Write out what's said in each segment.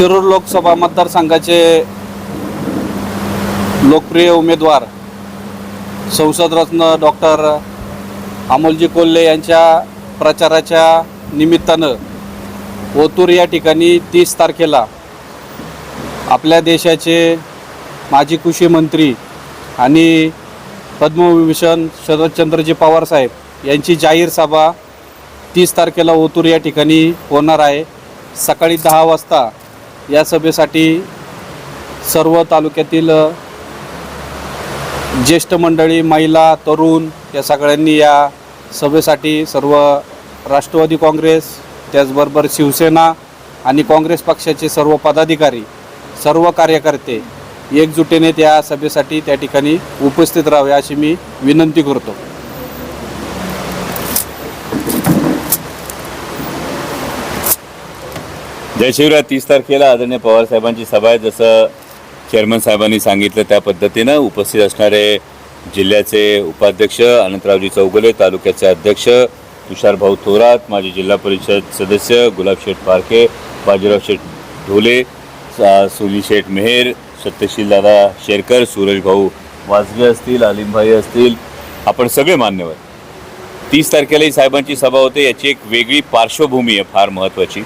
शिरूर लोकसभा मतदारसंघाचे लोकप्रिय उमेदवार संसदरत्न डॉक्टर अमोलजी कोल्हे यांच्या प्रचाराच्या निमित्तानं ओतूर या ठिकाणी तीस तारखेला आपल्या देशाचे माजी कृषी मंत्री आणि पद्मविभूषण शरदचंद्रजी पवार साहेब यांची जाहीर सभा तीस तारखेला ओतूर या ठिकाणी होणार आहे. सकाळी दहा वाजता या सभेसाठी सर्व तालुक्यातील ज्येष्ठ मंडळी महिला तरुण या सगळ्यांनी या सभेसाठी सर्व राष्ट्रवादी काँग्रेस त्याचबरोबर शिवसेना आणि काँग्रेस पक्षाचे सर्व पदाधिकारी सर्व कार्यकर्ते एकजुटीने त्या सभेसाठी त्या ठिकाणी उपस्थित राहावे अशी मी विनंती करतो. जय शिवराय तीस तारखेला आदरणीय पवार साहेबांची सभा आहे. जसं चेअरमन साहेबांनी सांगितलं त्या पद्धतीनं उपस्थित असणारे जिल्ह्याचे उपाध्यक्ष अनंतरावजी चौगुले तालुक्याचे अध्यक्ष तुषारभाऊ थोरात माजी जिल्हा परिषद सदस्य गुलाब शेठ पारखे बाजीराव शेठ ढोले सा- सुनील शेठ मेहेर सत्यशील दादा शेरकर सूरजभाऊ वाजगे असतील आलिमभाई असतील. आपण सगळे मान्यवर. तीस तारखेलाही साहेबांची सभा होते. याची एक वेगळी पार्श्वभूमी आहे फार महत्त्वाची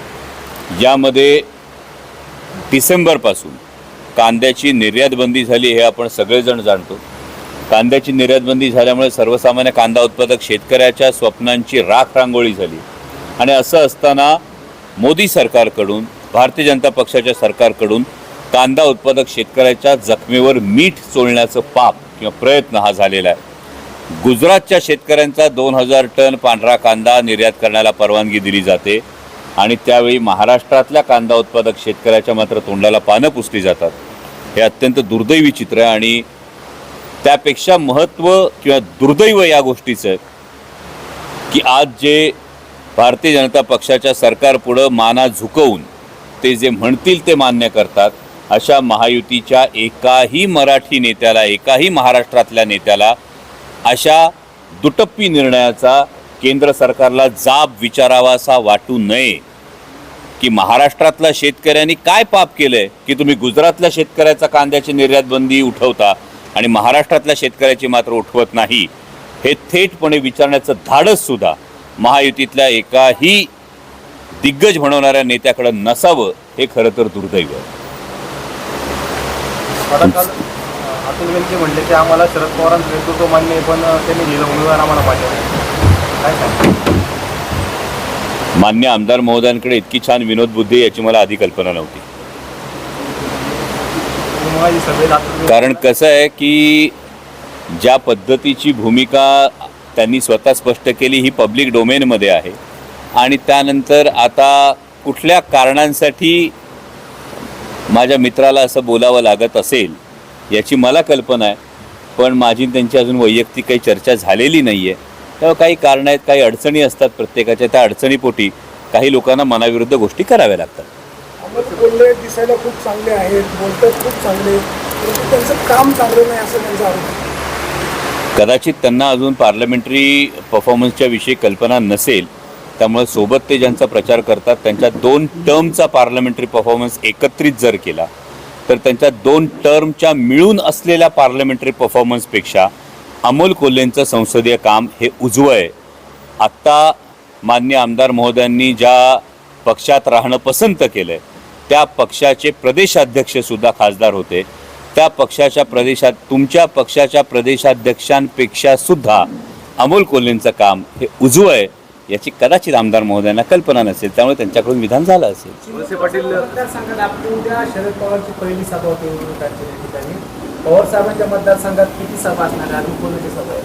यामध्ये डिसेंबरपासून कांद्याची निर्यातबंदी झाली हे आपण सगळेजण जाणतो. कांद्याची निर्यातबंदी झाल्यामुळे सर्वसामान्य कांदा उत्पादक शेतकऱ्याच्या स्वप्नांची राख रांगोळी झाली. आणि असं असताना मोदी सरकारकडून भारतीय जनता पक्षाच्या सरकारकडून कांदा उत्पादक शेतकऱ्याच्या जखमेवर मीठ चोळण्याचं पाप किंवा प्रयत्न हा झालेला आहे. गुजरातच्या शेतकऱ्यांचा दोन हजार टन पांढरा कांदा निर्यात करण्याला परवानगी दिली जाते. आणि त्यावेळी महाराष्ट्रातल्या कांदा उत्पादक शेतकऱ्याच्या मात्र तोंडाला पानं पुसली जातात. हे अत्यंत दुर्दैवी चित्र आहे आणि त्यापेक्षा महत्त्व किंवा दुर्दैव या गोष्टीचं आहे की आज जे भारतीय जनता पक्षाच्या सरकारपुढं माना झुकवून ते जे म्हणतील ते मान्य करतात अशा महायुतीच्या एकाही मराठी नेत्याला एकाही महाराष्ट्रातल्या नेत्याला अशा दुटप्पी निर्णयाचा केंद्र सरकारला जाब विचारावा असा वाटू नये की महाराष्ट्रातल्या शेतकऱ्यांनी काय पाप केलंय की तुम्ही गुजरातल्या शेतकऱ्याचा कांद्याची निर्यात बंदी उठवता आणि महाराष्ट्रातल्या शेतकऱ्याची मात्र उठवत नाही हे थेटपणे विचारण्याचं धाडस सुद्धा महायुतीतल्या एकाही दिग्गज म्हणवणाऱ्या नेत्याकडं नसावं हे खरं तर दुर्दैव आहे. अतुल बेनके म्हणले की आम्हाला शरद पवारांचं नेतृत्व मान्य आहे पण त्यांनी लिहिलं उमेदवार आम्हाला पाहिजे मान्य आमदार महोदयांकडे इतकी छान विनोद बुद्धी याची मला आधी कल्पना नव्हती. कारण कसं आहे की ज्या पद्धतीची भूमिका त्यांनी स्वतः स्पष्ट केली ही पब्लिक डोमेनमध्ये आहे. आणि त्यानंतर आता कुठल्या कारणांसाठी माझ्या मित्राला असं बोलावं लागत असेल याची मला कल्पना आहे. पण माझी त्यांची अजून वैयक्तिक काही चर्चा झालेली नाही आहे तेव्हा काही कारणं आहेत काही अडचणी असतात प्रत्येकाच्या त्या अडचणीपोटी काही लोकांना मनाविरुद्ध गोष्टी कराव्या लागतात कोल्हे दिसायला खूप चांगले आहेत बोलतात खूप चांगले त्यांचं काम चांगलं नाही असं त्यांचा आरोप. कदाचित त्यांना अजून पार्लमेंटरी परफॉर्मन्सच्या विषयी कल्पना नसेल त्यामुळे सोबत ते ज्यांचा प्रचार करतात त्यांच्या दोन टर्मचा पार्लमेंटरी परफॉर्मन्स एकत्रित जर केला तर त्यांच्या दोन टर्मच्या मिळून असलेल्या पार्लमेंटरी परफॉर्मन्सपेक्षा अमोल कोल्हेंचं संसदीय काम हे उजवं आहे आत्ता मान्य आमदार महोदयांनी ज्या पक्षात राहणं पसंत केलं आहे त्या पक्षाचे प्रदेशाध्यक्षसुद्धा खासदार होते. त्या पक्षाच्या प्रदेशात तुमच्या पक्षाच्या प्रदेशाध्यक्षांपेक्षा सुद्धा अमोल कोल्हेंचं काम हे उजवं आहे याची कदाचित आमदार महोदयांना कल्पना नसेल त्यामुळे त्यांच्याकडून विधान झालं असेल. पाटील शरद पवारची पहिली सभा होती पवार साहेबांच्या मतदारसंघात किती सभा असणार आहे? कोणाची सभा आहे?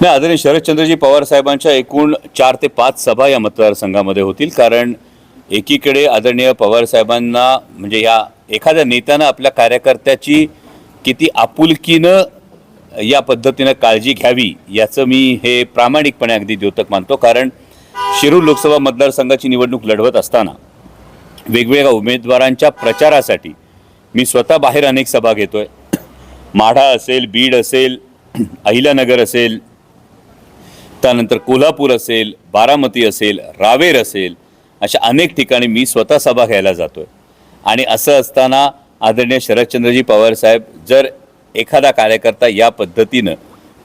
नाही आदरणीय शरदचंद्रजी पवार साहेबांच्या एकूण चार ते पाच सभा या मतदारसंघामध्ये होतील. कारण एकीकडे आदरणीय पवार साहेबांना म्हणजे या एखाद्या नेत्यानं आपल्या कार्यकर्त्याची किती आपुलकीनं या पद्धतीनं काळजी घ्यावी याचं मी हे प्रामाणिकपणे अगदी द्योतक मानतो. कारण शिरूर लोकसभा मतदारसंघाची निवडणूक लढवत असताना वेगवेगळ्या उमेदवारांच्या प्रचारासाठी मी स्वतः बाहेर अनेक सभा घेतो आहे माढा असेल बीड असेल अहिल्यानगर असेल त्यानंतर कोल्हापूर असेल बारामती असेल रावेर असेल अशा अनेक ठिकाणी मी स्वतः सभा घ्यायला जातो आहे आणि असं असताना आदरणीय शरदचंद्रजी पवार साहेब जर एखादा कार्यकर्ता या पद्धतीनं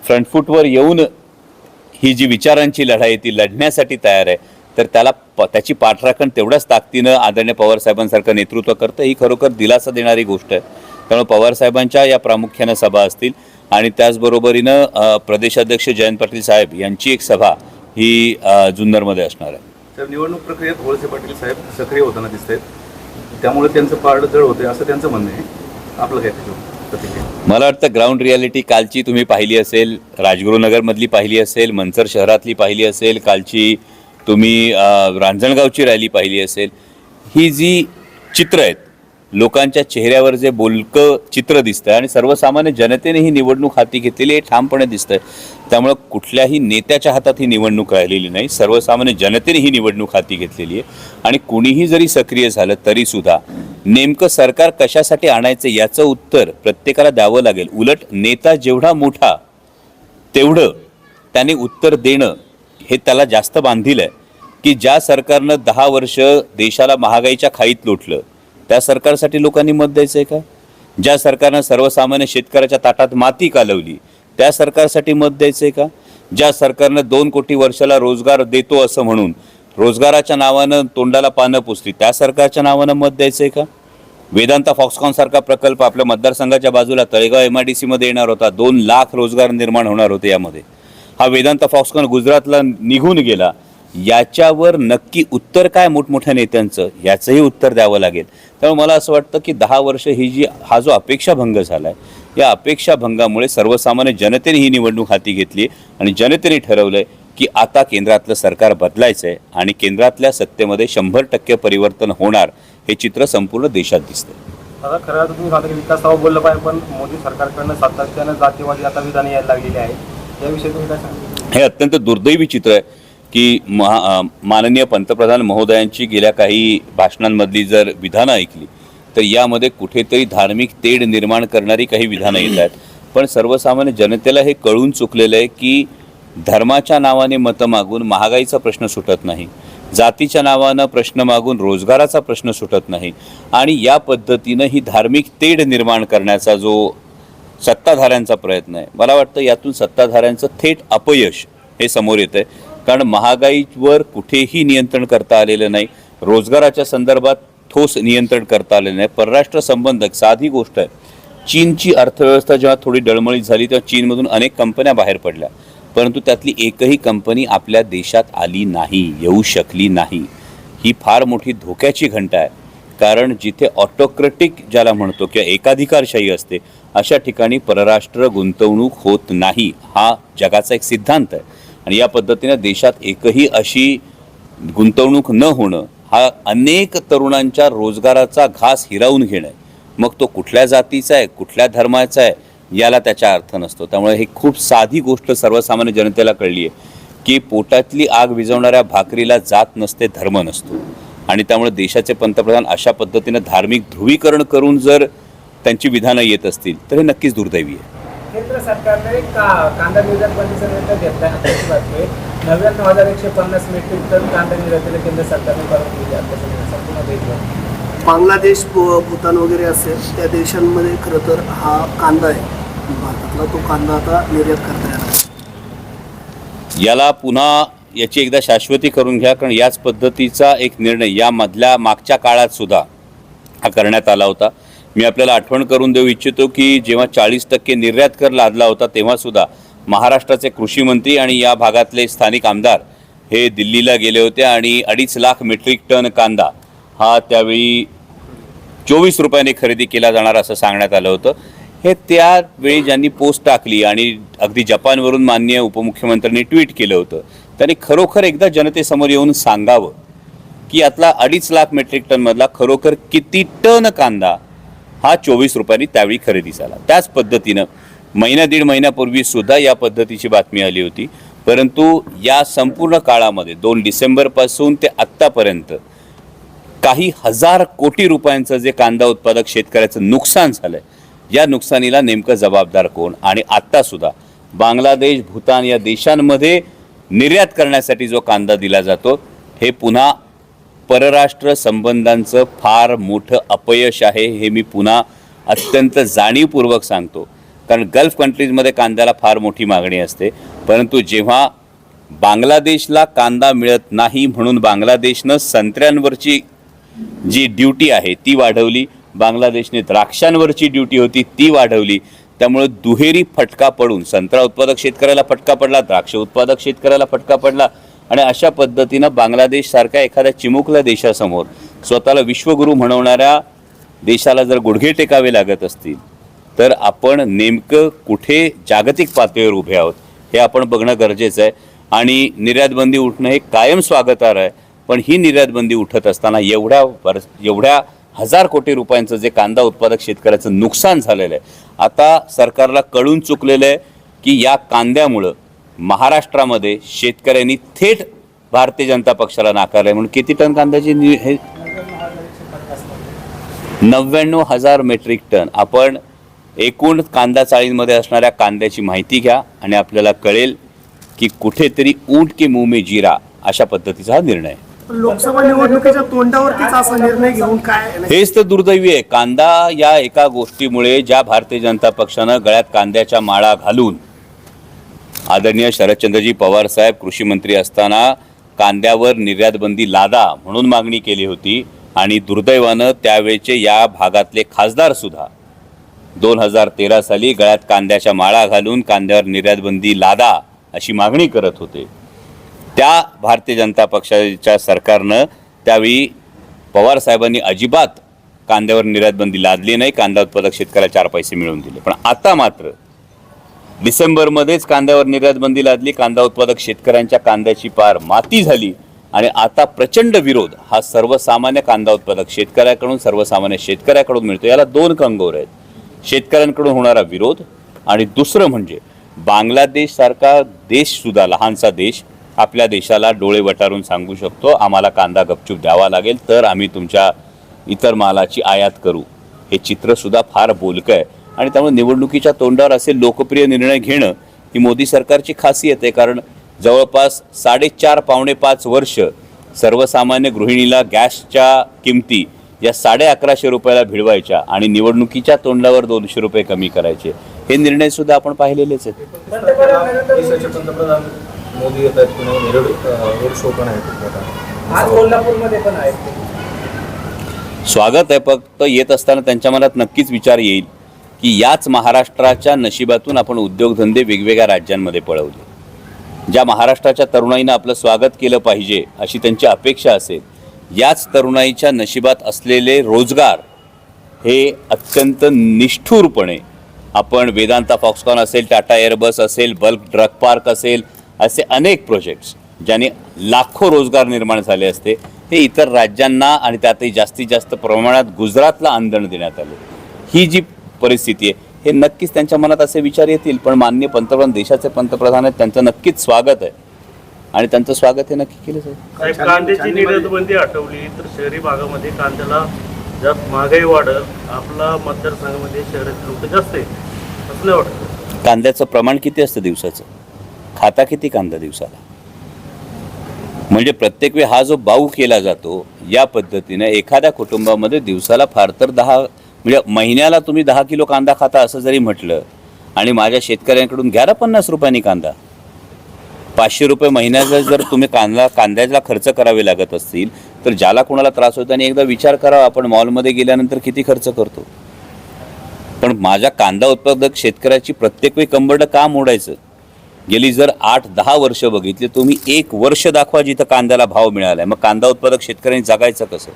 फ्रंटफूटवर येऊन ही जी विचारांची लढाई आहे ती लढण्यासाठी तयार आहे तर त्याला प त्याची पाठराखण तेवढ्याच ताकदीनं आदरणीय पवारसाहेबांसारखं नेतृत्व करतं. ही खरोखर दिलासा देणारी गोष्ट आहे. त्यामुळे पवारसाहेबांच्या या प्रामुख्यानं सभा असतील. आणि त्याचबरोबरीनं प्रदेशाध्यक्ष जयंत पाटील साहेब यांची एक सभा ही जुन्नरमध्ये असणार आहे. तर निवडणूक प्रक्रियेत वळसे पाटील साहेब सक्रिय होताना दिसत आहेत त्यामुळे त्यांचं पारड जड होते असं त्यांचं म्हणणं आहे. आपलं काय प्रतिक्रिया? मला वाटतं ग्राउंड रियालिटी कालची तुम्ही पाहिली असेल राजगुरुनगरमधली पाहिली असेल मनसर शहरातली पाहिली असेल कालची तुम्ही रांजणगावची रॅली पाहिली असेल. ही जी चित्र आहेत लोकांच्या चेहऱ्यावर जे बोलकं चित्र दिसतंय आणि सर्वसामान्य जनतेने ही निवडणूक हाती घेतलेली हे ठामपणे दिसतंय. त्यामुळं कुठल्याही नेत्याच्या हातात ही निवडणूक राहिलेली नाही सर्वसामान्य जनतेने ही निवडणूक हाती घेतलेली आहे. आणि कुणीही जरी सक्रिय झालं तरीसुद्धा नेमकं सरकार कशासाठी आणायचं याचं उत्तर प्रत्येकाला द्यावं लागेल. उलट नेता जेवढा मोठा तेवढं त्याने उत्तर देणं हे त्याला जास्त बांधील आहे. की ज्या सरकारनं दहा वर्ष देशाला महागाईच्या खाईत लोटलं त्या सरकारसाठी लोकांनी मत द्यायचं आहे का? ज्या सरकारनं सर्वसामान्य शेतकऱ्याच्या ताटात माती कालवली त्या सरकारसाठी मत द्यायचं आहे का? ज्या सरकारनं दोन कोटी वर्षाला रोजगार देतो असं म्हणून रोजगाराच्या नावानं तोंडाला पानं पुसली त्या सरकारच्या नावानं मत द्यायचं आहे का? वेदांता फॉक्सकॉन सारखा प्रकल्प आपल्या मतदारसंघाच्या बाजूला तळेगाव एम आय डी सीमध्ये येणार होता. दोन लाख रोजगार निर्माण होणार होते यामध्ये. हा वेदांता फॉक्सकॉन गुजरातला निघून गेला. याच्यावर नक्की उत्तर काय मोठमोठ्या नेत्यांचं याचंही उत्तर द्यावं लागेल. त्यामुळे मला असं वाटतं की दहा वर्ष ही जी हा जो अपेक्षाभंग झाला आहे या अपेक्षाभंगामुळे सर्वसामान्य जनतेने ही निवडणूक हाती घेतली आणि जनतेने ठरवलं की आता केंद्रातलं सरकार बदलायचं आहे आणि केंद्रातल्या सत्तेमध्ये शंभर टक्के परिवर्तन होणार हे चित्र संपूर्ण देशात दिसतंय. आता खरं तर तुम्ही सांगता की विकासावर बोललं पाहिजे पण मोदी सरकारकडनं सातत्यानं जातीवादी आता विधान यायला लागलेली आहे याविषयी तुम्ही काय सांगा हे अत्यंत दुर्दैवी चित्र आहे. की महा माननीय पंतप्रधान महोदयांची गेल्या काही भाषणांमधली जर विधानं ऐकली तर यामध्ये कुठेतरी धार्मिक तेढ निर्माण करणारी काही विधानं येत आहेत. पण सर्वसामान्य जनतेला हे कळून चुकलेलं आहे की धर्माच्या नावाने मतं मागून महागाईचा प्रश्न सुटत नाही जातीच्या नावानं प्रश्न मागून रोजगाराचा प्रश्न सुटत नाही आणि या पद्धतीनं ही धार्मिक तेढ निर्माण करण्याचा जो सत्ताधाऱ्यांचा प्रयत्न आहे मला वाटतं यातून सत्ताधाऱ्यांचं थेट अपयश हे समोर येतं आहे कारण महागाईवर कुठेही नियंत्रण करता आलेलं नाही. रोजगाराच्या संदर्भात ठोस नियंत्रण करता आलेलं नाही. परराष्ट्र संबंध एक साधी गोष्ट आहे. चीनची अर्थव्यवस्था जेव्हा थोडी डळमळीत झाली तेव्हा चीनमधून अनेक कंपन्या बाहेर पडल्या. परंतु त्यातली एकही कंपनी आपल्या देशात आली नाही येऊ शकली नाही. ही फार मोठी धोक्याची घंटा आहे. कारण जिथे ऑटोक्रेटिक ज्याला म्हणतो किंवा एकाधिकारशाही असते अशा ठिकाणी परराष्ट्र गुंतवणूक होत नाही. हा जगाचा एक सिद्धांत आहे. आणि या पद्धतीनं देशात एकही अशी गुंतवणूक न होणं हा अनेक तरुणांच्या रोजगाराचा घास हिरावून घेणं आहे. मग तो कुठल्या जातीचा आहे कुठल्या धर्माचा आहे याला त्याचा अर्थ नसतो. त्यामुळे हे खूप साधी गोष्ट सर्वसामान्य जनतेला कळली आहे की पोटातली आग विझवणाऱ्या भाकरीला जात नसते धर्म नसतो. आणि त्यामुळे देशाचे पंतप्रधान अशा पद्धतीनं धार्मिक ध्रुवीकरण करून जर त्यांची विधानं येत असतील तर हे नक्कीच दुर्दैवी आहे. केंद्र सरकारने का कांदा निर्यात बंदीचा निर्णय घेतलाय आताची बातमी. नव्याण्णव हजार एकशे पन्नास मेट्रिक टन कांदा निर्यातीला केंद्र सरकारने परवानगी दिली आताच्या संपूर्ण देशभर बांगलादेश भूतान वगैरे असेल त्या देशांमध्ये खरं तर हा कांदा आहे. भारतातला तो कांदा आता निर्यात करता येणार याला पुन्हा याची एकदा शाश्वती करून घ्या कारण याच पद्धतीचा एक निर्णय या मधल्या मागच्या काळात सुद्धा हा करण्यात आला होता. मी आपल्याला आठवण करून देऊ इच्छितो की जेव्हा चाळीस टक्के निर्यात कर लादला होता तेव्हासुद्धा महाराष्ट्राचे कृषी मंत्री आणि या भागातले स्थानिक आमदार हे दिल्लीला गेले होते आणि अडीच लाख मेट्रिक टन कांदा हा त्यावेळी चोवीस रुपयाने खरेदी केला जाणार असं सांगण्यात आलं होतं. हे त्यावेळी ज्यांनी पोस्ट टाकली आणि अगदी जपानवरून माननीय उपमुख्यमंत्र्यांनी ट्विट केलं होतं त्यांनी खरोखर एकदा जनतेसमोर येऊन सांगावं की यातला अडीच लाख मेट्रिक टनमधला खरोखर किती टन कांदा हा चोवीस रुपयांनी त्यावेळी खरेदी झाला. त्याच पद्धतीनं महिना दीड महिन्यापूर्वी सुद्धा या पद्धतीची बातमी आली होती. परंतु या संपूर्ण काळामध्ये दोन डिसेंबरपासून ते आत्तापर्यंत काही हजार कोटी रुपयांचं जे कांदा उत्पादक शेतकऱ्याचं नुकसान झालंय या नुकसानीला नेमकं जबाबदार कोण? आणि आत्तासुद्धा बांगलादेश भूतान या देशांमध्ये निर्यात करण्यासाठी जो कांदा दिला जातो हे पुन्हा परराष्ट्र संबंधांचं फार मोठं अपयश आहे हे मी पुन्हा अत्यंत जाणीवपूर्वक सांगतो. कारण गल्फ कंट्रीजमध्ये कांद्याला फार मोठी मागणी असते. परंतु जेव्हा बांगलादेशला कांदा मिळत नाही म्हणून बांगलादेशनं संत्र्यांवरची जी ड्युटी आहे ती वाढवली. बांगलादेशने द्राक्षांवरची ड्युटी होती ती वाढवली. त्यामुळे दुहेरी फटका पडून संत्रा उत्पादक शेतकऱ्याला फटका पडला द्राक्ष उत्पादक शेतकऱ्याला फटका पडला. आणि अशा पद्धतीनं बांगलादेशसारख्या एखाद्या चिमुकल्या देशासमोर स्वतःला विश्वगुरू म्हणवणाऱ्या देशाला जर गुडघे टेकावे लागत असतील तर आपण नेमकं कुठे जागतिक पातळीवर उभे आहोत हे आपण बघणं गरजेचं आहे. आणि निर्यातबंदी उठणं हे कायम स्वागतार्ह आहे. पण ही निर्यातबंदी उठत असताना एवढ्या वर्ष एवढ्या हजार कोटी रुपयांचं जे कांदा उत्पादक शेतकऱ्याचं नुकसान झालेलं आहे. आता सरकारला कळून चुकलेलं आहे की या कांद्यामुळं महाराष्ट्रामध्ये शेतकऱ्यांनी थेट भारतीय जनता पक्षाला नाकारलं म्हणून किती टन कांद्याची हे? नव्याण्णव हजार मेट्रिक टन. आपण एकूण कांदा चाळींमध्ये असणाऱ्या कांद्याची माहिती घ्या आणि आपल्याला कळेल की कुठेतरी ऊंट के मुंह में जिरा अशा पद्धतीचा हा निर्णय. लोकसभा निवडणुकीच्या तोंडावरतीच असा निर्णय घेऊन काय? हेच तर दुर्दैवी आहे. कांदा या एका गोष्टीमुळे ज्या भारतीय जनता पक्षानं गळ्यात कांद्याच्या माळा घालून आदरणीय शरदचंद्रजी पवार साहेब कृषी मंत्री असताना कांद्यावर निर्यातबंदी लादा म्हणून मागणी केली होती आणि दुर्दैवानं त्यावेळचे या भागातले खासदारसुद्धा दोन हजार तेरा साली गळ्यात कांद्याच्या माळा घालून कांद्यावर निर्यातबंदी लादा अशी मागणी करत होते. त्या भारतीय जनता पक्षाच्या सरकारनं त्यावेळी पवार साहेबांनी अजिबात कांद्यावर निर्यातबंदी लादली नाही कांदा उत्पादक शेतकऱ्याला चार पैसे मिळवून दिले. पण आता मात्र डिसेंबरमध्येच कांद्यावर निर्यातबंदी लादली. कांदा उत्पादक शेतकऱ्यांच्या कांद्याची पार माती झाली. आणि आता प्रचंड विरोध हा सर्वसामान्य कांदा उत्पादक शेतकऱ्याकडून सर्वसामान्य शेतकऱ्याकडून मिळतो. याला दोन कंगोर आहेत. शेतकऱ्यांकडून होणारा विरोध आणि दुसरं म्हणजे बांगलादेशसारखा देशसुद्धा लहानसा देश आपल्या देशाला डोळे वटारून सांगू शकतो आम्हाला कांदा गपचूप द्यावा लागेल तर आम्ही तुमच्या इतर मालाची आयात करू. हे चित्रसुद्धा फार बोलकं आहे. आणि त्यामुळे निवडणुकीच्या तोंडावर असे लोकप्रिय निर्णय घेणं ही मोदी सरकारची खासियत आहे. कारण जवळपास साडेचार पावणे पाच वर्ष सर्वसामान्य गृहिणीला गॅसच्या किमती या साडे अकराशे रुपयाला भिडवायच्या आणि निवडणुकीच्या तोंडावर दोनशे रुपये कमी करायचे. हे निर्णय सुद्धा आपण पाहिलेलेच आहेत. स्वागत आहे फक्त येत असताना त्यांच्या मनात नक्कीच विचार येईल. की याच महाराष्ट्राच्या नशिबातून आपण उद्योगधंदे वेगवेगळ्या राज्यांमध्ये पळवले. ज्या महाराष्ट्राच्या तरुणाईनं आपलं स्वागत केलं पाहिजे अशी त्यांची अपेक्षा असेल याच तरुणाईच्या नशिबात असलेले रोजगार हे अत्यंत निष्ठुरपणे आपण वेदांता फॉक्सकॉन असेल टाटा एअरबस असेल बल्क ड्रग पार्क असेल असे अनेक प्रोजेक्ट्स ज्याने लाखो रोजगार निर्माण झाले असते हे इतर राज्यांना आणि त्यातही जास्तीत जास्त प्रमाणात गुजरातला आंदण देण्यात आले. ही जी परिस्थिती आहे. हे नक्कीच त्यांच्या मनात असे विचार येतील पण मान्य पंतप्रधान देशाचे पंतप्रधान आहेत त्यांचं नक्कीच स्वागत आहे. आणि त्यांचं स्वागत हे नक्की केलं जाईल कांद्याची निर्यातबंदी हटवली तर शहरी भागामध्ये कांद्याला जास्त महागाई वाढत आपला मतदारसंघामध्ये शहरातील लोक जास्त आहेत. असं वाटतं. कांद्याचं प्रमाण किती असतं दिवसाचं? खाता किती कांदा दिवसाला? म्हणजे प्रत्येक वेळी हा जो बाऊ केला जातो या पद्धतीने एखाद्या कुटुंबामध्ये दिवसाला फार तर दहा म्हणजे महिन्याला तुम्ही दहा किलो कांदा खाता असं जरी म्हटलं आणि माझ्या शेतकऱ्यांकडून घ्या ना पन्नास रुपयांनी कांदा. पाचशे रुपये महिन्याचा जर तुम्ही कांदा कांद्याला खर्च करावे लागत असतील तर ज्याला कोणाला त्रास होतो आणि एकदा विचार करावा आपण मॉलमध्ये गेल्यानंतर किती खर्च करतो. पण माझ्या कांदा उत्पादक शेतकऱ्याची प्रत्येक वेळी कंबरडं का मोडायचं? गेली जर आठ दहा वर्ष बघितली तुम्ही एक वर्ष दाखवा जिथं कांद्याला भाव मिळाला आहे मग कांदा उत्पादक शेतकऱ्यांनी जगायचं कसं?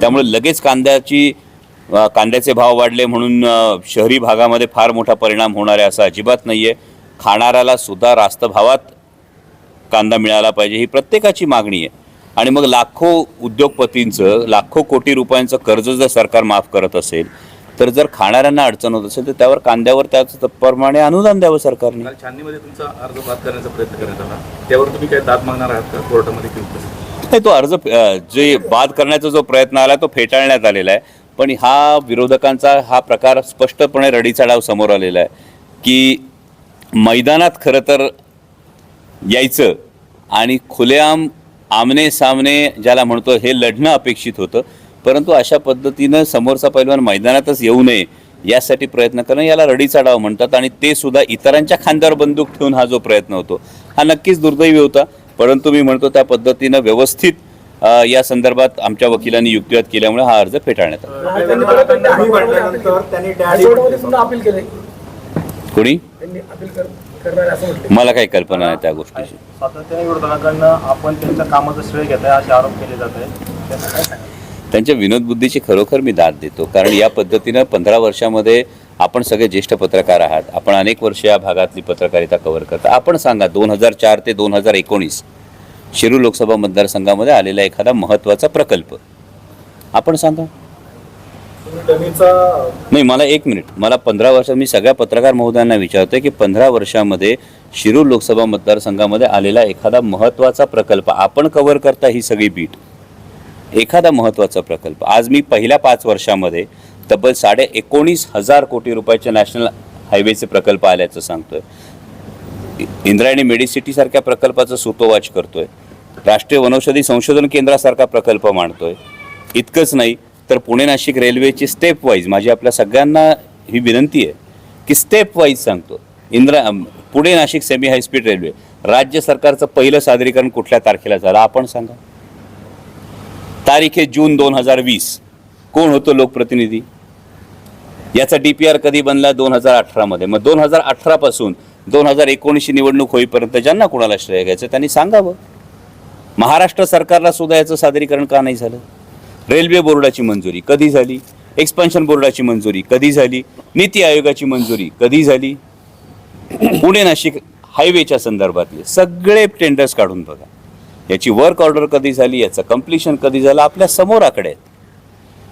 त्यामुळे लगेच कांद्याची कांद्याचे भाव वाढले म्हणून शहरी भागामध्ये फार मोठा परिणाम होणार आहे असं अजिबात नाही आहे खाणाऱ्याला सुद्धा रास्त भावात कांदा मिळाला पाहिजे ही प्रत्येकाची मागणी आहे. आणि मग लाखो उद्योगपतींचं लाखो कोटी रुपयांचं कर्ज जर सरकार माफ करत असेल तर जर खाणाऱ्यांना अडचण होत असेल तर त्यावर कांद्यावर त्याच प्रमाणे अनुदान द्यावं सरकारने. छाननीमध्ये तुमचा अर्ज बाद करण्याचा प्रयत्न करण्यात आला. त्यावर तुम्ही काय दाद मागणार आहात का? कोर्टामध्ये नाही तो अर्ज जे बाद करण्याचा जो प्रयत्न आला तो फेटाळण्यात आलेला आहे. पण हा विरोधकांचा हा प्रकार स्पष्टपणे रडीचा डाव समोर आलेला आहे की मैदानात खरं तर यायचं आणि खुलेआम आमने सामने ज्याला म्हणतो हे लढणं अपेक्षित होतं. परंतु अशा पद्धतीनं समोरचा पैलवान मैदानातच येऊ नये यासाठी प्रयत्न करणं याला रडीचा डाव म्हणतात आणि ते सुद्धा इतरांच्या खांद्यावर बंदूक ठेवून हा जो प्रयत्न होतो हा नक्कीच दुर्दैवी होता. परंतु मी म्हणतो त्या पद्धतीनं व्यवस्थित या संदर्भात आमच्या वकिलांनी युक्तिवाद केल्यामुळे हा अर्ज फेटाळण्यात आला. कोणी? त्यांनी अपील कर- करणार आहे असं म्हटलं. मला काही कल्पना नाही त्या गोष्टीची. सातत्याने विरोधकांकडनं आपण त्यांच्या कामाचं श्रेय घेत आहे असे आरोप केले जात सांगाल त्यांच्या विनोद बुद्धीची खरोखर मी दाद देतो कारण या पद्धतीनं पंधरा वर्षामध्ये आपण सगळे ज्येष्ठ पत्रकार आहात. आपण अनेक वर्ष या भागातली पत्रकारिता कव्हर करता. आपण सांगा दोन हजार चार ते दोन हजार एकोणीस शिरूर लोकसभा मतदारसंघामध्ये आलेला एखादा महत्त्वाचा प्रकल्प. आपण सांगा. नाही मला एक मिनिट. मला पंधरा वर्षात मी सगळ्या पत्रकार महोदयांना विचारतोय की पंधरा वर्षामध्ये शिरूर लोकसभा मतदारसंघामध्ये आलेला एखादा महत्त्वाचा प्रकल्प आपण कव्हर करता ही सगळी बीट एखादा महत्त्वाचा प्रकल्प. आज मी पहिल्या पाच वर्षामध्ये तब्बल साडे एकोणीस हजार कोटी रुपयाचे नॅशनल हायवेचे प्रकल्प आल्याचं सांगतोय. इंद्रायणी मेडिसिटीसारख्या प्रकल्पाचं सुतोवाच करतोय. राष्ट्रीय वनौषधी संशोधन केंद्रासारखा प्रकल्प मांडतोय. इतकंच नाही तर पुणे नाशिक रेल्वेची स्टेप वाईज माझी आपल्या सगळ्यांना ही विनंती आहे की स्टेप वाईज सांगतो. Indra Pune Nashik semi high speed railway राज्य सरकारचं पहिलं सादरीकरण कुठल्या तारखेला झालं? आपण सांगा. तारीख आहे जून दोन हजार वीस. कोण होतो लोकप्रतिनिधी? याचा डी पी आर कधी बनला? दोन हजार अठरामध्ये. मग दोन हजार अठरापासून दोन हजार एकोणीसची निवडणूक होईपर्यंत ज्यांना कोणाला श्रेय घ्यायचं त्यांनी सांगावं. महाराष्ट्र सरकारला सुद्धा याचं सादरीकरण का नाही झालं? रेल्वे बोर्डाची मंजुरी कधी झाली? एक्सपान्शन बोर्डाची मंजुरी कधी झाली? नीती आयोगाची मंजुरी कधी झाली? पुणे नाशिक हायवेच्या संदर्भातले सगळे टेंडर्स काढून बघा. याची वर्क ऑर्डर कधी झाली? याचं कम्प्लिशन कधी झालं? आपल्यासमोर आकडे आहेत.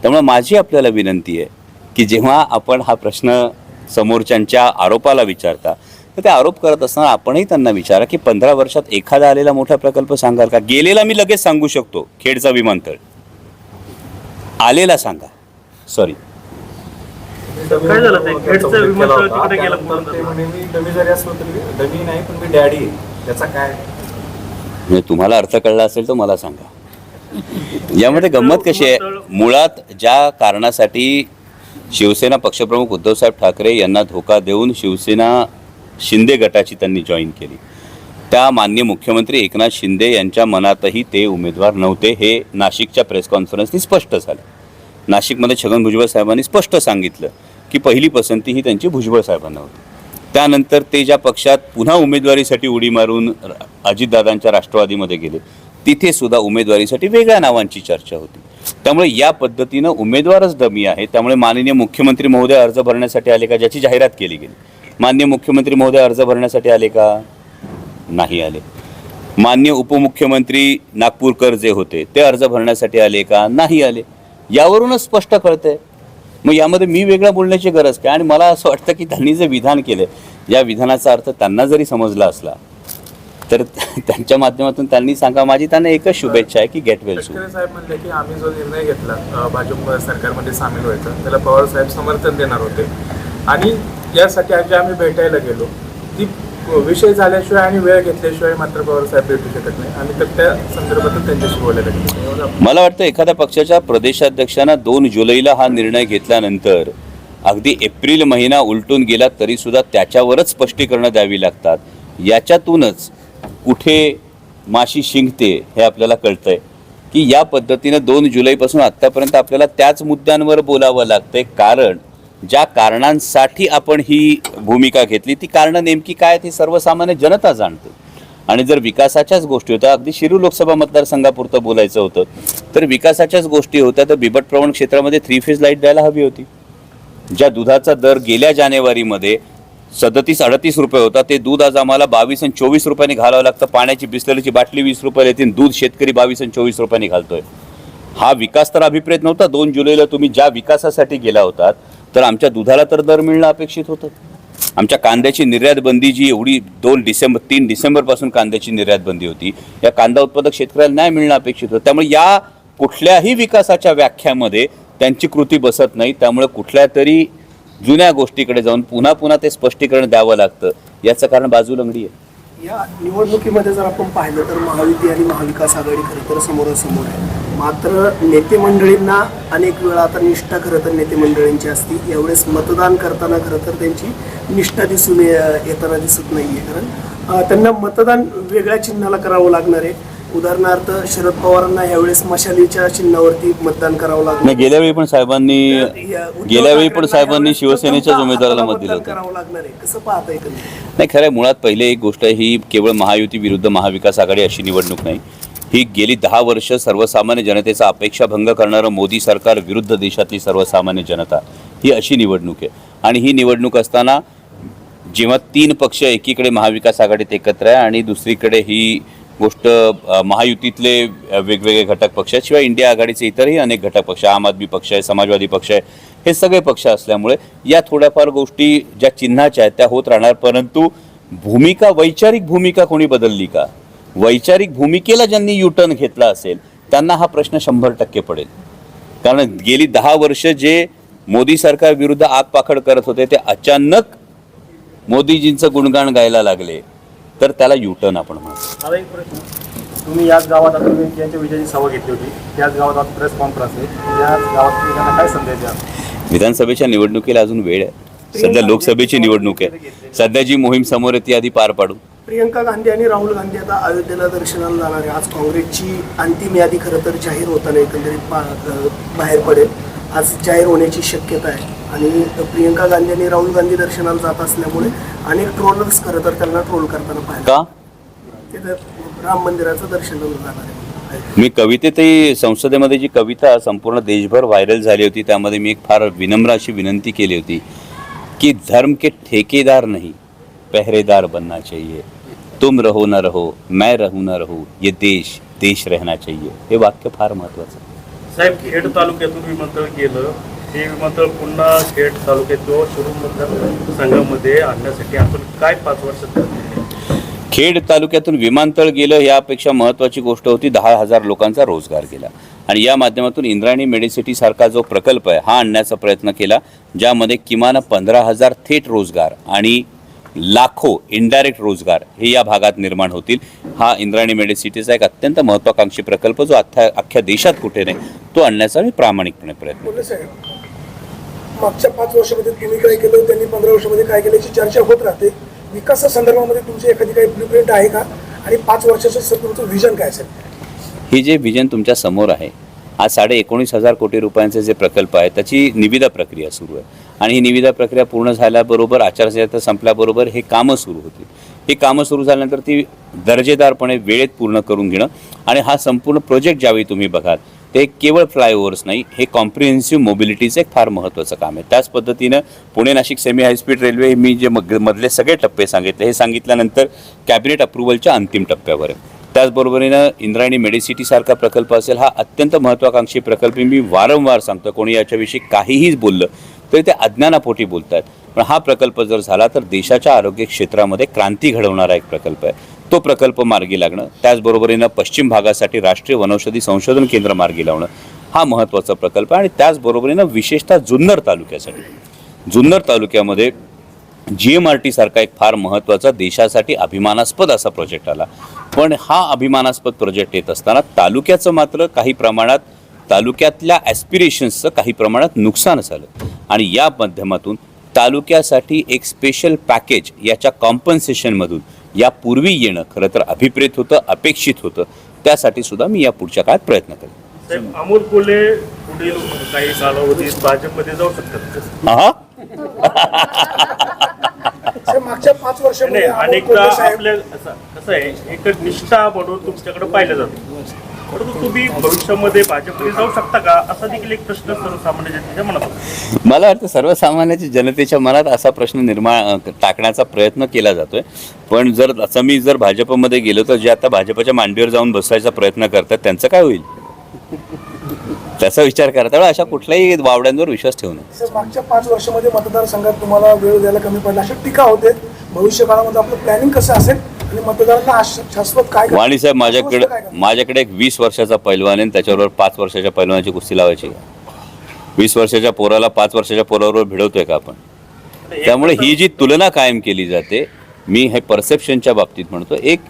त्यामुळे माझी आपल्याला विनंती आहे की जेव्हा आपण हा प्रश्न समोरच्यांच्या आरोपाला विचारता तर ते आरोप करत असताना आपणही त्यांना विचारा की पंधरा वर्षात एखादा आलेला मोठा प्रकल्प सांगाल का? गेलेला मी लगेच सांगू शकतो खेडचा विमानतळ. आलेला सांगा. सॉरी काय झालं ते? खेडचं विमानतळ तिकडे गेलं तर ते म्हणे मी डमी जरी असलो तरी डमी नाही पण मी डॅडी आहे. त्याचा काय? म्हणजे तुम्हाला अर्थ कळला असेल तर मला सांगा. यामध्ये गंमत कशी आहे? मुळात ज्या कारणासाठी शिवसेना पक्षप्रमुख उद्धवसाहेब ठाकरे यांना धोका देऊन शिवसेना शिंदे गटाची त्यांनी जॉईन केली. त्या मान्य मुख्यमंत्री एकनाथ शिंदे यांच्या मनातही ते उमेदवार नव्हते. हे नाशिकच्या प्रेस कॉन्फरन्सनी स्पष्ट झालं. नाशिकमध्ये छगन भुजबळ साहेबांनी स्पष्ट सांगितलं की पहिली पसंती ही त्यांची भुजबळ साहेबांना होती. त्यानंतर ते ज्या पक्षात पुन्हा उमेदवारीसाठी उडी मारून अजितदादांच्या राष्ट्रवादीमध्ये गेले तिथे सुद्धा उमेदवारीसाठी वेगळ्या नावांची चर्चा होती. त्यामुळे या पद्धतीनं उमेदवारच दमी आहे. त्यामुळे माननीय मुख्यमंत्री महोदय अर्ज भरण्यासाठी आले का ज्याची जाहिरात केली गेली. मान्य मुख्यमंत्री महोदय अर्ज भरण्यासाठी आले का? नाही आले. मान्य उपमुख्यमंत्री नागपूरकर जे होते ते अर्ज भरण्यासाठी आले का? नाही आले. यावरूनच स्पष्ट कळतंय. मग यामध्ये मी वेगळं बोलण्याची गरज काय? आणि मला असं वाटतं की त्यांनी जे विधान केलं या विधानाचा अर्थ त्यांना जरी समजला असला तर त्यांच्या माध्यमातून त्यांनी सांगा माझी त्यांना एकच शुभेच्छा आहे की गेट वेल साहेब म्हणले की आम्ही जो निर्णय घेतला भाजप सरकारमध्ये सामील व्हायचा त्याला पवार साहेब समर्थन देणार होते. आणि यासाठी आज जे आम्ही भेटायला गेलो. ती विषय झाल्याशिवाय आणि वेळ घेतल्याशिवाय मात्र पवारसाहेब भेटू शकत नाही. आणि तर त्या संदर्भातच त्यांच्याशी बोलायला गेलो. मला वाटतं एखाद्या पक्षाच्या प्रदेशाध्यक्षांना दोन जुलैला हा निर्णय घेतल्यानंतर अगदी एप्रिल महिना उलटून गेला तरी सुद्धा त्याच्यावरच स्पष्टीकरणं द्यावी लागतात. याच्यातूनच कुठे माशी शिंकते हे आपल्याला कळतंय. की या पद्धतीनं दोन जुलैपासून आत्तापर्यंत आपल्याला त्याच मुद्द्यांवर बोलावं लागतंय. कारण ज्या कारणांसाठी आपण ही भूमिका घेतली ती कारणं नेमकी काय आहेत ही सर्वसामान्य जनता जाणते. आणि जर विकासाच्याच गोष्टी होत्या अगदी शिरू लोकसभा मतदारसंघापुरतं बोलायचं होतं तर विकासाच्याच गोष्टी होत्या तर बिबट प्रवण क्षेत्रामध्ये थ्री फेज लाइट द्यायला हवी होती. ज्या दुधाचा दर गेल्या जानेवारीमध्ये सदतीस अडतीस रुपये होता ते दूध आज आम्हाला बावीस आणि चोवीस रुपयांनी घालावं लागतं. पाण्याची बिस्लरीची बाटली वीस रुपयाला येते दूध शेतकरी बावीस आणि चोवीस रुपयांनी घालतोय. हा विकास तर अभिप्रेत नव्हता. दोन जुलैला तुम्ही ज्या विकासासाठी गेला होतात तर आमच्या दुधाला तर दर मिळणं अपेक्षित होतं. आमच्या कांद्याची निर्यात बंदी जी एवढी दोन डिसेंबर तीन डिसेंबरपासून कांद्याची निर्यात बंदी होती या कांदा उत्पादक शेतकऱ्याला न्याय मिळणं अपेक्षित होतं. त्यामुळे या कुठल्याही विकासाच्या व्याख्यामध्ये त्यांची कृती बसत नाही. त्यामुळे कुठल्या तरी जुन्या गोष्टीकडे जाऊन पुन्हा पुन्हा ते स्पष्टीकरण द्यावं लागतं. याचं कारण बाजू लंगडी आहे. या निवडणुकीमध्ये जर आपण पाहिलं तर महायुती आणि महाविकास आघाडी खरं तर समोरासमोर आहे. मात्र नेते मंडळींना अनेक वेळा आता निष्ठा खरं तर नेते मंडळींची असती. यावेळेस मतदान करताना खरं तर त्यांची निष्ठा दिसून येताना दिसत नाही आहे कारण त्यांना मतदान वेगळ्या चिन्हाला करावं लागणार आहे. उदाहरणार्थ शरद पवारांना यावेळेस मशालीच्या चिन्हावरती मतदान करावं लागणार. नाही गेल्या वेळी पण साहेबांनी गेल्या वेळी पण साहेबांनी शिवसेनेच्याच उमेदवाराला मत दिलं करावं लागणार आहे. कसं पाहता नाही खरं मुळात पहिले एक गोष्ट ही केवळ महायुती विरुद्ध महाविकास आघाडी अशी निवडणूक नाही. ही गेली दहा वर्ष सर्वसामान्य जनतेचा अपेक्षाभंग करणारं मोदी सरकार विरुद्ध देशातली सर्वसामान्य जनता. ही अशी निवडणूक आहे. आणि ही निवडणूक असताना जेव्हा तीन पक्ष एकीकडे महाविकास आघाडीत एकत्र आहे आणि दुसरीकडे ही गोष्ट महायुतीतले वेगवेगळे घटक पक्ष आहेत. शिवाय इंडिया आघाडीचे इतरही अनेक घटक पक्ष आम आदमी पक्ष आहे समाजवादी पक्ष आहे हे सगळे पक्ष असल्यामुळे या थोड्याफार गोष्टी ज्या चिन्हाच्या आहेत त्या होत राहणार. परंतु भूमिका वैचारिक भूमिका कोणी बदलली का? वैचारिक भूमिकेला ज्यांनी युटर्न घेतला असेल त्यांना हा प्रश्न शंभर टक्के पडेल. कारण गेली दहा वर्ष जे मोदी सरकार विरुद्ध आग पाखड करत होते ते अचानक मोदीजींचं गुणगान गायला लागले तर त्याला युटर्न आपण म्हणतो तुम्ही याच गावात विजयाची सभा घेतली होती. त्याच गावात आज प्रेस कॉन्फरन्स आहे. याच गावात तुम्ही त्यांना काय संदेश द्याल? विधानसभेच्या निवडणुकीला अजून वेळ आहे. सध्या लोकसभेची निवडणूक आहे. सध्या जी मोहीम समोर आहे ती आधी पार पाडू. प्रियंका गांधी आणि राहुल गांधी आता अयोध्येला दर्शनाला जाणार आहे. आज काँग्रेसची अंतिम यादी खरं तर जाहीर होताना एकंदरीत पा- बाहेर पडेल. आज जाहीर होण्याची शक्यता आहे. आणि प्रियंका गांधी आणि राहुल गांधी दर्शनाला जात असल्यामुळे अनेक ट्रोलर्स खरं तर त्यांना ट्रोल करताना पाहिलं का? तिथं राम मंदिराचं दर्शनाला जाणार आहे. मी कवितेतही संसदेमध्ये जी कविता संपूर्ण देशभर व्हायरल झाली होती त्यामध्ये मी एक फार विनम्र अशी विनंती केली होती की धर्म के ठेकेदार नहीं पहरेदार बनना चाहिए. तुम रहो न रहो मैं रहूं न रहूं ये देश देश रहना चाहिए हे वाक्य फार महत्वाचं आहे. साहेब खेड तालुक्यातून विमानतळ गेलं ते विमानतळ पुन्हा खेड तालुक्यात किंवा शिरूर मतदारसंघामध्ये आणण्यासाठी आपण काय पाच वर्षात करतो? खेड तालुक्यातून विमानतळ गेलं यापेक्षा महत्त्वाची गोष्ट होती दहा हजार लोकांचा रोजगार गेला आणि या माध्यमातून इंद्रायणी मेडिसिटी सारखा जो प्रकल्प आहे हा आणण्याचा प्रयत्न केला ज्यामध्ये किमान पंधरा हजार थेट रोजगार आणि लाखो इनडायरेक्ट रोजगार हे या भागात निर्माण होतील. हा इंद्रायणी मेडिसिटीचा एक अत्यंत महत्त्वाकांक्षी प्रकल्प जो अख्ख्या अख्ख्या देशात कुठे नाही तो आणण्याचा मी प्रामाणिकपणे प्रयत्न मागच्या पाच वर्षामध्ये तुम्ही काय केलं त्यांनी पंधरा वर्षामध्ये काय केलं याची चर्चा होत राहते. विकासासंदर्भामध्ये तुमची एखादी काही ब्ल्यूप्रिंट आहे का? आणि पाच वर्षाचं सर तुमचं व्हिजन काय असेल? ही जे व्हिजन तुमच्यासमोर आहे आज साडे एकोणीस हजार कोटी रुपयांचे जे प्रकल्प आहे त्याची निविदा प्रक्रिया सुरू आहे. आणि ही निविदा प्रक्रिया पूर्ण झाल्याबरोबर आचारसंहिता संपल्याबरोबर हे कामं सुरू होतील. ही कामं सुरू झाल्यानंतर ती दर्जेदारपणे वेळेत पूर्ण करून घेणं आणि हा संपूर्ण प्रोजेक्ट ज्यावेळी तुम्ही बघाल ते केवळ फ्लायओव्हर्स नाही हे कॉम्प्रिहेन्सिव्ह मोबिलिटीचं एक फार महत्त्वाचं काम आहे. त्याच पद्धतीनं Pune Nashik semi high speed railway मी जे मग मधले सगळे टप्पे सांगितले हे सांगितल्यानंतर कॅबिनेट अप्रुव्हलच्या अंतिम टप्प्यावर आहे. त्याचबरोबरीनं इंद्रायणी मेडिसिटीसारखा प्रकल्प असेल हा अत्यंत महत्त्वाकांक्षी प्रकल्प मी वारंवार सांगतो कोणी याच्याविषयी काहीही बोललं तरी ते अज्ञानापोटी बोलत आहेत पण हा प्रकल्प जर झाला तर देशाच्या आरोग्य क्षेत्रामध्ये क्रांती घडवणारा एक प्रकल्प आहे. तो प्रकल्प मार्गी लागणं त्याचबरोबरीनं पश्चिम भागासाठी राष्ट्रीय वनौषधी संशोधन केंद्र मार्गी लावणं हा महत्त्वाचा प्रकल्प आहे. आणि त्याचबरोबरीनं विशेषतः जुन्नर तालुक्यासाठी. जुन्नर तालुक्यामध्ये जी एम आर टी सारखा एक फार महत्त्वाचा देशासाठी अभिमानास्पद असा प्रोजेक्ट आला. पण हा अभिमानास्पद प्रोजेक्ट येत असताना तालुक्याचं मात्र काही प्रमाणात तालुक्यातल्या ॲस्पिरेशन्सचं काही प्रमाणात नुकसान झालं. आणि या माध्यमातून तालुक्यासाठी एक स्पेशल पॅकेज याच्या कॉम्पन्सेशनमधून यापूर्वी येणं खरं तर अभिप्रेत होतं अपेक्षित होतं. त्यासाठी सुद्धा मी या पुढच्या काळात प्रयत्न करेन. अमोल कोल्हे पुढील काही कालावधीत भाजपमध्ये जाऊ शकतात? हा मागच्या पाच अनेकदा आपल्या कसं आहे एक निष्ठा म्हणून तुमच्याकडे पाहिलं जातं. परंतु तुम्ही भविष्यामध्ये भाजपमध्ये जाऊ शकता का? असा देखील एक प्रश्न सर्वसामान्य जनतेच्या मनात असतो. मला वाटतं सर्वसामान्याच्या जनतेच्या मनात असा प्रश्न निर्माण टाकण्याचा प्रयत्न केला जातोय. पण जर असं मी जर भाजपमध्ये गेलो तर जे आता भाजपच्या मांडीवर जाऊन बसवायचा प्रयत्न करतात त्यांचं काय होईल? त्याचा विचार करा त्यामुळे अशा कुठल्याही वावड्यांवर विश्वास ठेवू नये मागच्या पाच वर्षामध्ये मतदारसंघात तुम्हाला वेळ द्यायला कमी पडला. अशी टीका होते. भविष्य काळामध्ये आपलं प्लॅनिंग कसं असेल? आणि मतदारांना आश- शाश्वत काय? वाणी साहेब माझ्याकडे? माझ्याकडे एक वीस वर्षाचा पैलवान आहे आणि त्याच्याबरोबर पाच वर्षाच्या पैलवानाची कुस्ती लावायची वीस वर्षाच्या पोराला पाच वर्षाच्या पोराबरोबर भिडवतोय का आपण त्यामुळे ही जी तुलना कायम केली जाते मी हे परसेप्शनच्या बाबतीत म्हणतो एक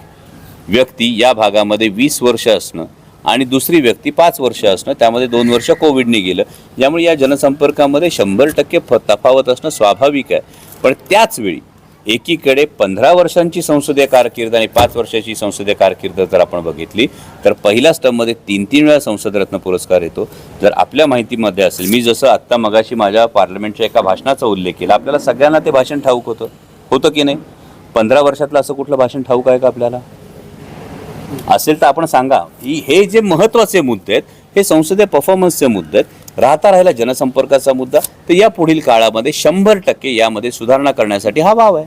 व्यक्ती या भागामध्ये वीस वर्ष असणं आणि दुसरी व्यक्ती पाच वर्ष असणं त्यामध्ये दोन वर्ष कोविडने गेलं त्यामुळे या जनसंपर्कामध्ये शंभर टक्के फ तफावत असणं स्वाभाविक आहे पण त्याच वेळी एकीकडे पंधरा वर्षांची संसदीय कारकीर्द आणि पाच वर्षाची संसदीय कारकीर्द जर आपण बघितली तर पहिल्या स्टंपमध्ये तीन तीन वेळा संसदरत्न पुरस्कार येतो. जर आपल्या माहितीमध्ये असेल मी जसं आत्ता मगाशी माझ्या पार्लमेंटच्या एका भाषणाचा उल्लेख केला आपल्याला सगळ्यांना ते भाषण ठाऊक होतं. होतं की नाही? पंधरा वर्षातलं असं कुठलं भाषण ठाऊक आहे का आपल्याला? असेल तर आपण सांगा. की हे जे महत्त्वाचे मुद्दे आहेत हे संसदीय परफॉर्मन्सचे मुद्दे आहेत. राहता राहिला जनसंपर्काचा मुद्दा तर या पुढील काळामध्ये शंभर टक्के यामध्ये सुधारणा करण्यासाठी हा वाव आहे.